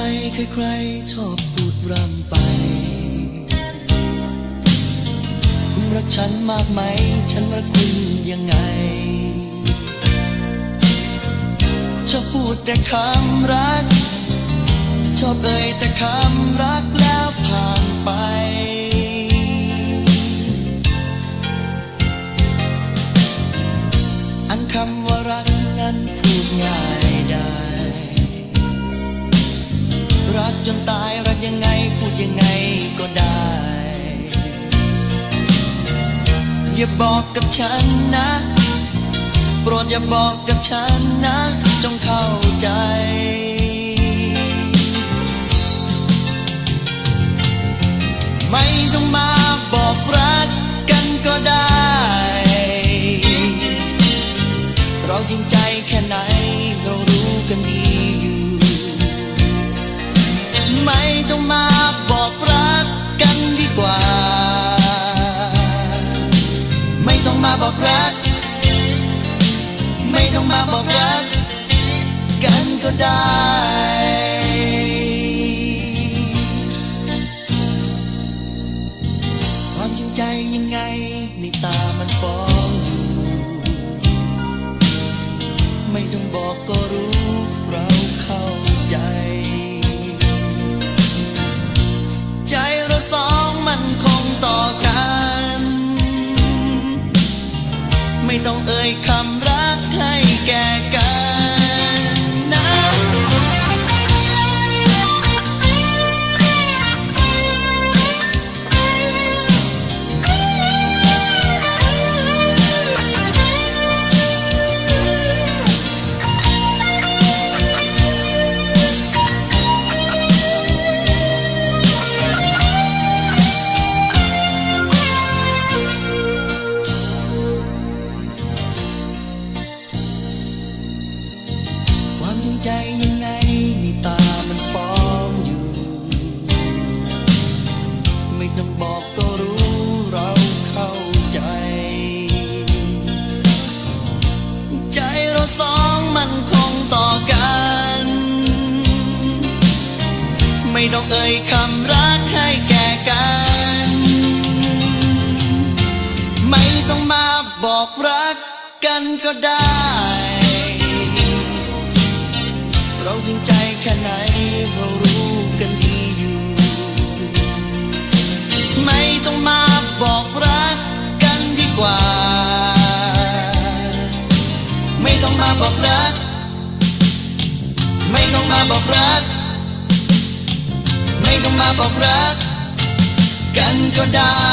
ใครๆชอบพูดรำไป คุณรักฉันมากไหม ฉันรักคุณยังไง ชอบพูดแต่คำรัก ชอบเอ่ยแต่คำรักแล้วผ่านไปอันคำว่ารักนั้นพูดง่าย รักจนตายรักยังไงพูดยังไงก็ได้ อย่าบอกกับฉันนะ โปรดอย่าบอกกับฉันนะ จงเข้าใจ ยังไงในตามันฟ้องอยู่ไม่ต้องบอกก็รู้เราเข้าใจ ใจเราสองมันคงต่อกัน ไม่ต้องเอ่ยคำรักให้แก่ ใจยังไงนี่ตามันฟ้องอยู่ ไม่ต้องบอกก็รู้เราเข้าใจ ใจเราสองมันคงต่อกัน ไม่ต้องเอ่ยคำรักให้แก่กัน ไม่ต้องมาบอกรักกันก็ได้ จริงใจแค่ไหนเรารู้กันดีอยู่ ไม่ต้องมาบอกรักกันดีกว่า ไม่ต้องมาบอกรัก ไม่ต้องมาบอกรัก ไม่ต้องมาบอกรัก กันก็ได้